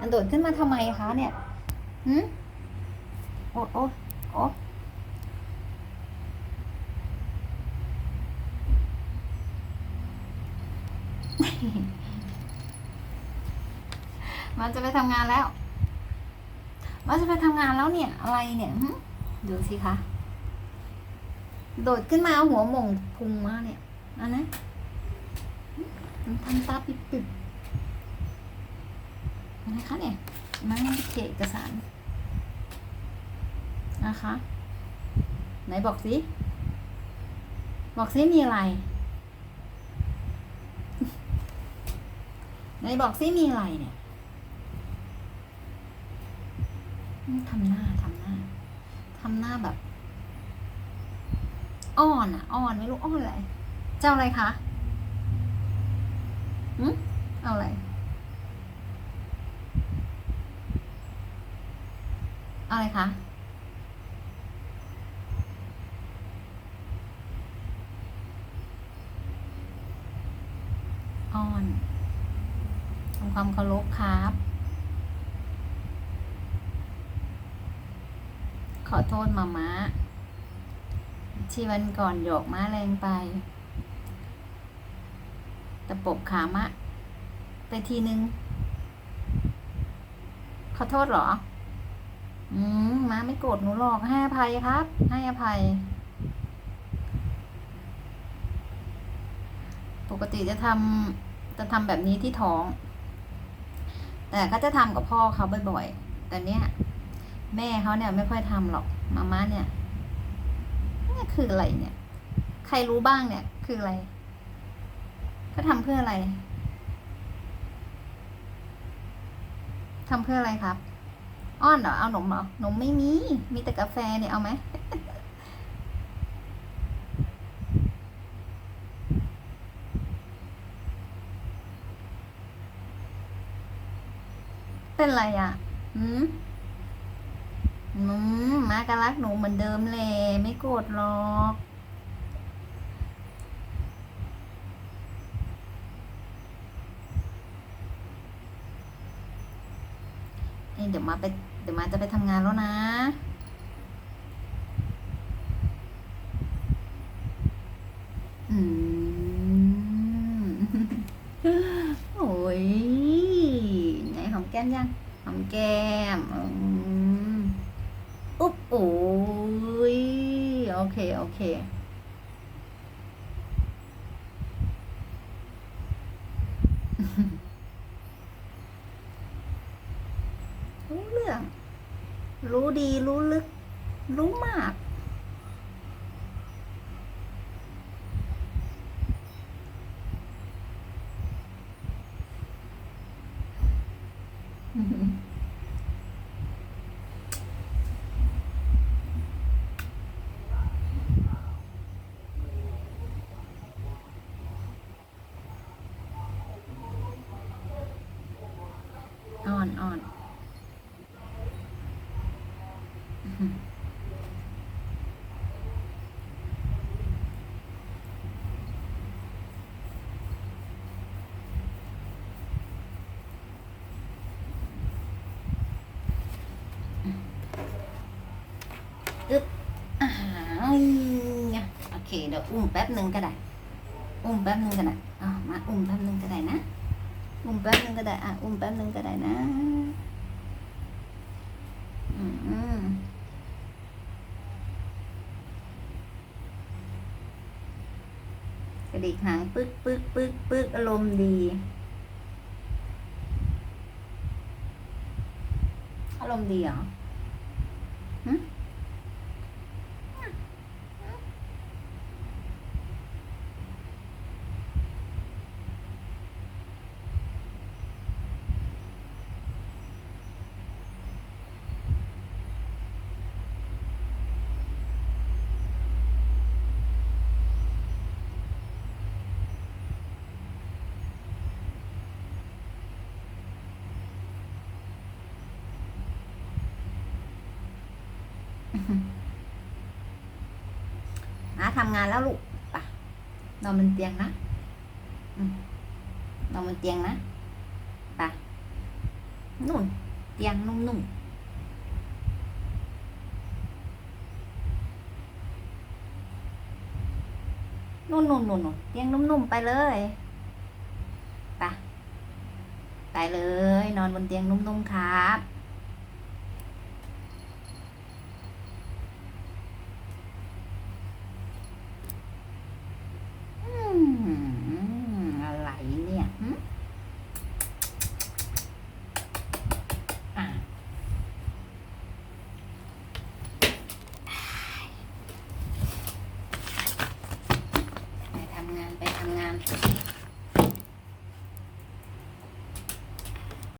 อันโดดขึ้นมาทำไมคะเนี่ยหืมโอ้โอ้โอ้มันจะไปทำงานแล้ว มันจะไปทำงานแล้วเนี่ย อะไรเนี่ยดูสิคะ โดดขึ้นมาเอาหัวหม่งพุงมาเนี่ยอันนะมันทำตาปิบปิบๆ อะคะเนี่ยมาเขเอกสารนะคะ ไหนบอกสิ บอกสิมีอะไร ไหนบอกสิมีอะไรเนี่ยทำหน้าทำหน้าทำหน้าแบบ อ้อนอะ อ้อนไม่รู้อ้อนอะไร เจ้าอะไรคะหืมเอาอะไร อะไรคะอ้อนทำความเคารพครับ ขอโทษมาม้าที่วันก่อนหยอกม้าแรงไป ตะปบขามะ ไปทีนึง ขอโทษเหรอ อืมมาไม่โกรธหนูหรอกให้อภัยครับ ให้อภัย ปกติจะทำจะทำแบบนี้ที่ท้อง แต่ก็จะทำกับพ่อเขาบ่อยๆ แต่เนี้ยแม่เขาเนี่ยไม่ค่อยทำหรอกมาม่าเนี่ยนี่คืออะไรเนี่ย ใครรู้บ้างเนี่ย คืออะไรก็ทำเพื่ออะไรทำเพื่ออะไรครับ อ้อนเหรอเอาหนมเหรอหนมไม่มี มีแต่กาแฟเนี่ยเอาไหมเป็นไรอะหืมอืมมาก็รักหนูเหมือนเดิมเลยไม่โกรธหรอก นี่เดี๋ยวมาไปเดี๋ยวมาจะไปทำงานแล้วนะอืมโอ้ยไหนหอมแก้มยังหอมแก้มอุ๊บโอ้ยโอเค โอเครู้เรื่อง รู้ดีรู้ลึก รู้มาก อืออนอ่อน อึ๊บอ้าวโอเค เดี๋ยวอุ้มแป๊บหนึ่งก็ได้ อุ้มแป๊บหนึ่งก็ได้อ่ามาอุ้มแป๊บหนึ่งก็ได้นะ อุ้มแป๊บหนึ่งก็ได้ อะ อุ้มแป๊บหนึ่งก็ได้นะ อืมกระดิกหางปึ๊กปึ๊กปึ๊กปึ๊กอารมณ์ดี อารมณ์ดีเหรอหึ อาทำงานแล้วลูกปะนอนบนเตียงนะนอนบนเตียงนะปะนุ่นเตียงนุ่มๆนุ่นนุ่นนุ่นเตียงนุ่มๆไปเลยไปไปเลย นอนบนเตียงนุ่มๆครับ อืมอะไรเนี่ยหึอะ ไ